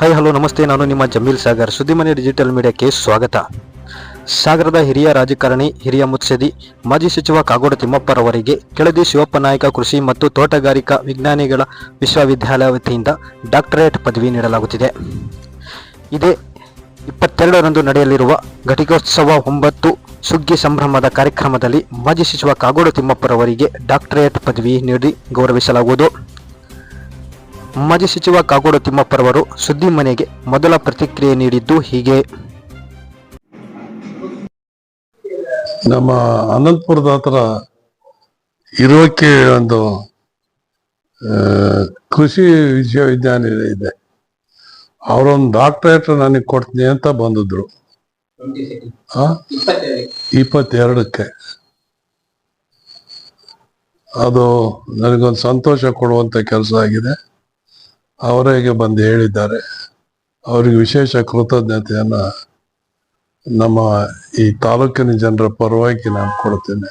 Hi hello ನಮಸ್ತೆ. ನಾನು ನಿಮ್ಮ ಜಮೀಲ್ ಸಾಗರ್. ಸುದ್ದಿಮನೆ ಡಿಜಿಟಲ್ ಮೀಡಿಯಾಕ್ಕೆ ಸ್ವಾಗತ. ಸಾಗರದ ಹಿರಿಯ ರಾಜಕಾರಣಿ ಹಿರಿಯ ಮುತ್ಸದಿ ಮಾಜಿ ಸಚಿವ ಕಾಗೋಡು ತಿಮ್ಮಪ್ಪರವರಿಗೆ ಕೆಳದಿ ಶಿವಪ್ಪ ನಾಯಕ ಕೃಷಿ ಮತ್ತು ತೋಟಗಾರಿಕಾ ವಿಜ್ಞಾನಿಗಳ ವಿಶ್ವವಿದ್ಯಾಲಯ ವತಿಯಿಂದ ಡಾಕ್ಟರೇಟ್ ಪದವಿ ನೀಡಲಾಗುತ್ತಿದೆ. ಇದೇ ಇಪ್ಪತ್ತೆರಡರಂದು ನಡೆಯಲಿರುವ ಘಟಿಕೋತ್ಸವ ಒಂಬತ್ತು ಸುಗ್ಗಿ ಸಂಭ್ರಮದ ಕಾರ್ಯಕ್ರಮದಲ್ಲಿ ಮಾಜಿ ಸಚಿವ ಕಾಗೋಡು ತಿಮ್ಮಪ್ಪರವರಿಗೆ ಡಾಕ್ಟರೇಟ್ ಪದವಿ ನೀಡಿ ಗೌರವಿಸಲಾಗುವುದು. ಮಾಜಿ ಸಚಿವ ಕಾಗೋಡು ತಿಮ್ಮಪ್ಪರವರು ಸುದ್ದಿ ಮನೆಗೆ ಮೊದಲ ಪ್ರತಿಕ್ರಿಯೆ ನೀಡಿದ್ದು ಹೀಗೆ. ನಮ್ಮ ಅನಂತಪುರದ ಹತ್ರ ಇರೋಕೆ ಒಂದು ಕೃಷಿ ವಿಶ್ವವಿದ್ಯಾನಿಲಯ ಇದೆ. ಅವರೊಂದು ಡಾಕ್ಟರೇಟ್ ನನಗೆ ಕೊಡ್ತೀನಿ ಅಂತ ಬಂದಿದ್ರು? ಇಪ್ಪತ್ತೆರಡಕ್ಕೆ. ಅದು ನನಗೊಂದು ಸಂತೋಷ ಕೊಡುವಂಥ ಕೆಲಸ ಆಗಿದೆ. ಅವರಿಗೆ ಬಂದು ಹೇಳಿದ್ದಾರೆ. ಅವರಿಗೆ ವಿಶೇಷ ಕೃತಜ್ಞತೆಯನ್ನು ನಮ್ಮ ಈ ತಾಲೂಕಿನ ಜನರ ಪರವಾಗಿ ನಾನು ಕೊಡ್ತೇನೆ.